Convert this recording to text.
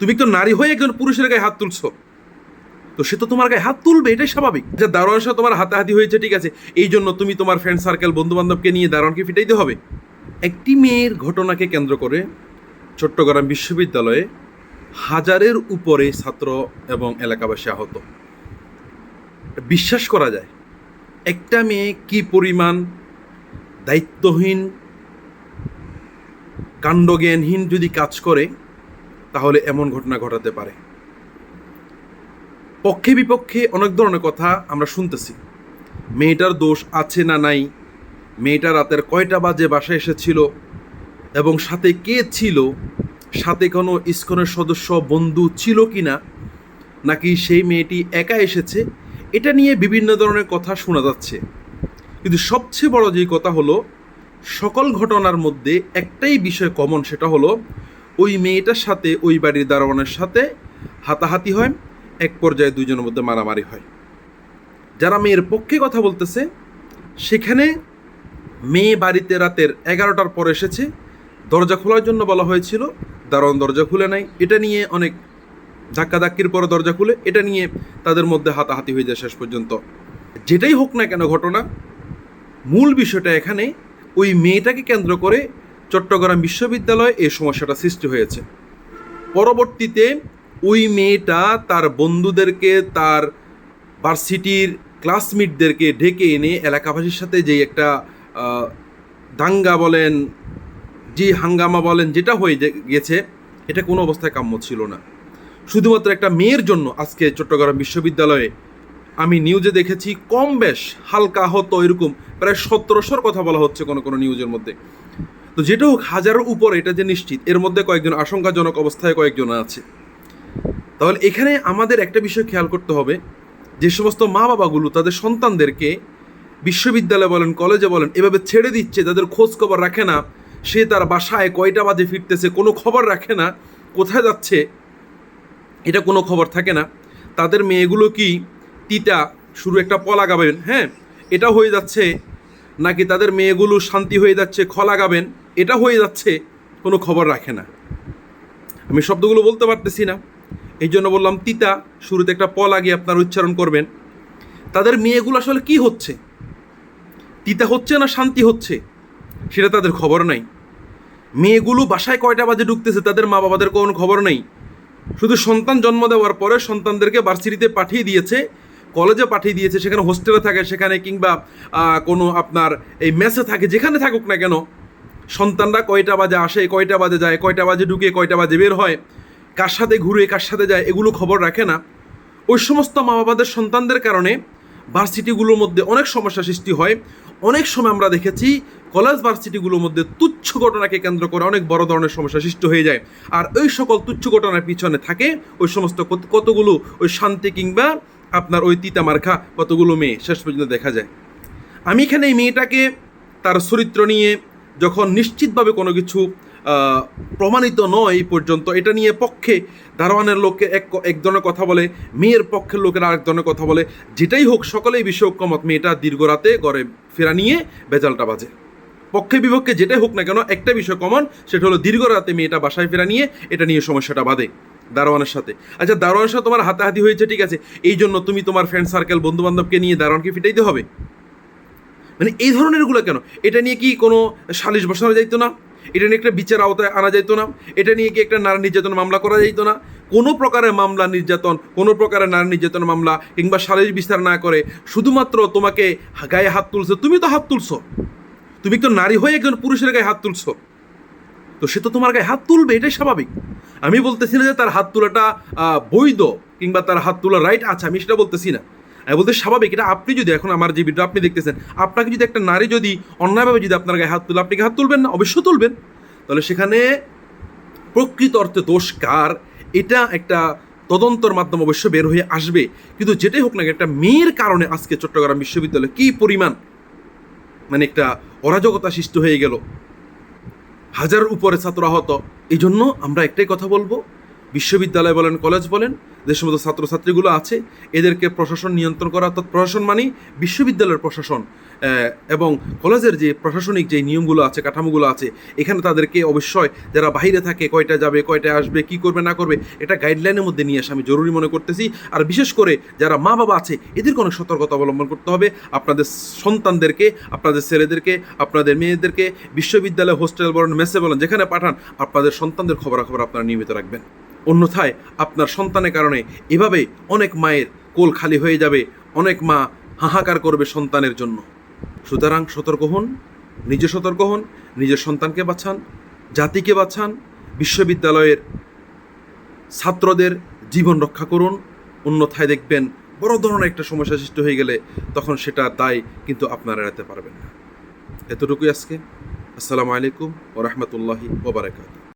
তুমি তো নারী হয়ে একজন পুরুষের গায়ে হাত তুলছো। তো সে তো তোমার গায়ে হাত তুলবে, এটাই স্বাভাবিক। যে দারোয়ানের সাথে তোমার হাতাহাতি হয়েছে, ঠিক আছে। এই জন্য তুমি তোমার ফ্রেন্ড সার্কেল বন্ধু বান্ধবকে নিয়ে দারোয়ানকে ফিটাইতে হবে। একটি মেয়ের ঘটনাকে কেন্দ্র করে চট্টগ্রাম বিশ্ববিদ্যালয়ে হাজারের উপরে ছাত্র এবং এলাকাবাসী আহত। বিশ্বাস করা যায়, একটা মেয়ে কি পরিমাণ দায়িত্বহীন, কাণ্ডজ্ঞানহীন যদি কাজ করে তাহলে এমন ঘটনা ঘটাতে পারে। পক্ষে বিপক্ষে অনেক ধরনের কথা আমরা শুনতেছি। মেয়েটার দোষ আছে না নাই? মেয়েটা রাতের কয়টা বাজে বাসায় এসেছিল? এবং সাথে কে ছিল? সাথে কোনো ইস্কনের সদস্য, বন্ধু ছিল কি না নাকি সেই মেয়েটি একা এসেছে? এটা নিয়ে বিভিন্ন ধরনের কথা শোনা যাচ্ছে। কিন্তু সবচেয়ে বড় যে কথা হলো, সকল ঘটনার মধ্যে একটাই বিষয় কমন সেটা হলো ওই মেয়েটার সাথে, ওই বাড়ির দারোয়ানের সাথে হাতাহাতি হয়, এক পর্যায়ে দুজনের মধ্যে মারামারি হয়। যারা মেয়ের পক্ষে কথা বলতেছে, সেখানে মেয়ে বাড়িতে রাতের এগারোটার পর এসেছে। দরজা খোলার জন্য বলা হয়েছিল, দারোয়ান দরজা খুলে নাই। এটা নিয়ে অনেক ধাক্কাধাক্কির পরে দরজা খুলে। এটা নিয়ে তাদের মধ্যে হাতাহাতি হয়ে যায় শেষ পর্যন্ত। যেটাই হোক না কেন ঘটনা, মূল বিষয়টা এখানে, ওই মেয়েটাকে কেন্দ্র করে চট্টগ্রাম বিশ্ববিদ্যালয়ে এই সমস্যাটা সৃষ্টি হয়েছে। পরবর্তীতে ওই মেয়েটা তার বন্ধুদেরকে, তার ভার্সিটির ক্লাসমেটদেরকে ডেকে এনে এলাকাবাসীর সাথে যে একটা দাঙ্গা বলেন, যে হাঙ্গামা বলেন, যেটা হয়ে গেছে, এটা কোনো অবস্থায় কাম্য ছিল না। শুধুমাত্র একটা মেয়ের জন্য আজকে চট্টগ্রাম বিশ্ববিদ্যালয়ে আমি নিউজে দেখেছি, কম বেশ হালকা আহত এরকম, প্রায় সতেরোশোর কথা বলা হচ্ছে কোনো কোনো নিউজের মধ্যে। তো যেটা হোক হাজারের উপর এটা যে নিশ্চিত, এর মধ্যে কয়েকজন আশঙ্কাজনক অবস্থায় কয়েকজন আছে। তাহলে এখানে আমাদের একটা বিষয় খেয়াল করতে হবে, যে সমস্ত মা বাবাগুলো তাদের সন্তানদেরকে বিশ্ববিদ্যালয়ে বলেন, কলেজে বলেন, এভাবে ছেড়ে দিচ্ছে, তাদের খোঁজ খবর রাখে না, সে তার বাসায় কয়টা বাজে ফিরতেছে, কোনো খবর রাখে না, কোথায় যাচ্ছে, এটা কোনো খবর থাকে না। তাদের মেয়েগুলো কি, তিতা, শুরু একটা প লাগাবেন হ্যাঁ এটা হয়ে যাচ্ছে নাকি তাদের মেয়েগুলো শান্তি হয়ে যাচ্ছে খ লাগাবেন? এটা হয়ে যাচ্ছে, কোনো খবর রাখে না। আমি শব্দগুলো বলতে পারতেছি না। এই জন্য বললাম, তিতা, শুরুতে একটা প লাগিয়ে আপনার উচ্চারণ করবেন। তাদের মেয়েগুলো আসলে কি হচ্ছে? তিতা হচ্ছে না শান্তি হচ্ছে? সেটা তাদের খবর নাই। মেয়েগুলো বাসায় কয়টা বাজে ঢুকতেছে, তাদের মা বাবাদের কোনো খবর নেই। শুধু সন্তান জন্ম দেওয়ার পরে সন্তানদেরকে ভার্সিটিতে পাঠিয়ে দিয়েছে কলেজে পাঠিয়ে দিয়েছে, সেখানে হোস্টেলে থাকে, সেখানে কিংবা কোনো আপনার এই মেসে থাকে, যেখানে থাকুক না কেন, সন্তানরা কয়টা বাজে আসে, কয়টা বাজে যায়, কয়টা বাজে ঢুকে, কয়টা বাজে বের হয়, কার সাথে ঘুরে, কার সাথে যায়, এগুলো খবর রাখে না। ওই সমস্ত মা বাবাদের সন্তানদের কারণে ভার্সিটিগুলোর মধ্যে অনেক সমস্যা সৃষ্টি হয়। অনেক সময় আমরা দেখেছি, কলেজ ভার্সিটিগুলোর মধ্যে তুচ্ছ ঘটনাকে কেন্দ্র করে অনেক বড় ধরনের সমস্যা সৃষ্টি হয়ে যায়। আর ওই সকল তুচ্ছ ঘটনার পিছনে থাকে ওই সমস্ত কতগুলো ওই শান্তি কিংবা আপনার ওই তিতা মার্খা কতগুলো মেয়ে? শেষ পর্যন্ত দেখা যায়। আমি এখানে এই মেয়েটাকে তার চরিত্র নিয়ে যখন নিশ্চিতভাবে কোনো কিছু প্রমাণিত নয় এই পর্যন্ত, এটা নিয়ে পক্ষে দারোয়ানের লোককে এক এক ধরনের কথা বলে, মেয়ের পক্ষের লোকের আরেক ধরনের কথা বলে। যেটাই হোক, সকলেই বিষয় ঐক্যমত মেয়েটা দীর্ঘ রাতে ঘরে ফেরা নিয়ে বেজালটা বাজে। পক্ষে বিপক্ষে যেটাই হোক না কেন, একটা বিষয় কমন সেটা হলো দীর্ঘ রাতে মেয়েটা বাসায় ফেরা নিয়ে এটা নিয়ে সমস্যাটা বাঁধে। দারোয়ানের সাথে। আচ্ছা দারোয়ানের সাথে তোমার হাতাহাতি হয়েছে, ঠিক আছে। এই জন্য তুমি তোমার ফ্রেন্ড সার্কেল বন্ধু বান্ধবকে নিয়ে দারোয়ানকে ফিটাইতে হবে। মানে এই ধরনেরগুলো কেন? এটা নিয়ে কি কোনো সালিশ বসানো যাইতো না? এটা নিয়ে একটা বিচার আওতায় আনা যাইতো না? এটা নিয়ে কি একটা নারী নির্যাতন মামলা করা যাইতো না? কোনো প্রকারের মামলা নির্যাতন, কোনো প্রকারের নারী নির্যাতন মামলা কিংবা সালিশ বিচার না করে শুধুমাত্র তোমাকে গায়ে হাত তুলছো। তুমি তো হাত তুলছো। তুমি তো নারী হয়ে একজন পুরুষের গায়ে হাত তুলছো। তো সে তো তোমার গায়ে হাত তুলবে, এটাই স্বাভাবিক। আমি বলতেছি না যে তার হাত তোলাটা বৈধ কিংবা তার হাত তোলা রাইট আছে আমি সেটা বলতেছি না। আমি বলতে স্বাভাবিক, এটা আপনি যদি এখন আমার যে ভিডিও আপনি দেখতেছেন, আপনাকে যদি একটা নারী যদি অন্যায়ভাবে যদি আপনার গায়ে হাত তুলে, আপনি হাত তুলবেন না? অবশ্যই তুলবেন। তাহলে সেখানে প্রকৃত অর্থে দোষ কার? এটা একটা তদন্তর মাধ্যমে অবশ্য বের হয়ে আসবে। কিন্তু যেটাই হোক না একটা মেয়ের কারণে আজকে চট্টগ্রাম বিশ্ববিদ্যালয়ে কী পরিমাণ মানে একটা অরাজকতা সৃষ্টি হয়ে গেল। হাজার উপরে ছাত্র আহত। এই জন্য আমরা একটাই কথা বলব বিশ্ববিদ্যালয় বলেন কলেজ বলেন যে সমস্ত ছাত্রছাত্রীগুলো আছে, এদেরকে প্রশাসন নিয়ন্ত্রণ করা, অর্থাৎ প্রশাসন মানেই বিশ্ববিদ্যালয়ের প্রশাসন এবং কলেজের যে প্রশাসনিক যে নিয়মগুলো আছে, কাঠামোগুলো আছে, এখানে তাদেরকে অবশ্যই যারা বাইরে থাকে, কয়টা যাবে কয়টা আসবে, কি করবে, না করবে, এটা গাইডলাইনের মধ্যে নিয়ে আসা আমি জরুরি মনে করতেছি। আর বিশেষ করে যারা মা বাবা আছে এদেরকে অনেক সতর্কতা অবলম্বন করতে হবে। আপনাদের সন্তানদেরকে, আপনাদের ছেলেদেরকে, আপনাদের মেয়েদেরকে, বিশ্ববিদ্যালয়, হোস্টেল বলেন মেসে বলেন, যেখানে পাঠান, আপনাদের সন্তানদের খবরাখবর আপনারা নিয়মিত রাখবেন। অন্যথায় আপনার সন্তানের কারণে এভাবে অনেক মায়ের কোল খালি হয়ে যাবে, অনেক মা হাহাকার করবে সন্তানের জন্য। সুতরাং সতর্ক হন, নিজে সতর্ক হন, নিজের সন্তানকে বাঁচান, জাতিকে বাঁচান, বিশ্ববিদ্যালয়ের ছাত্রদের জীবন রক্ষা করুন, অন্যথায় দেখবেন বড় ধরনের একটা সমস্যা সৃষ্টি হয়ে গেলে তখন সেটা দায় কিন্তু আপনারা এড়াতে পারবেন না। এতটুকুই আজকে। আসসালামু আলাইকুম ও রহমতুল্লাহি ওবরাকাত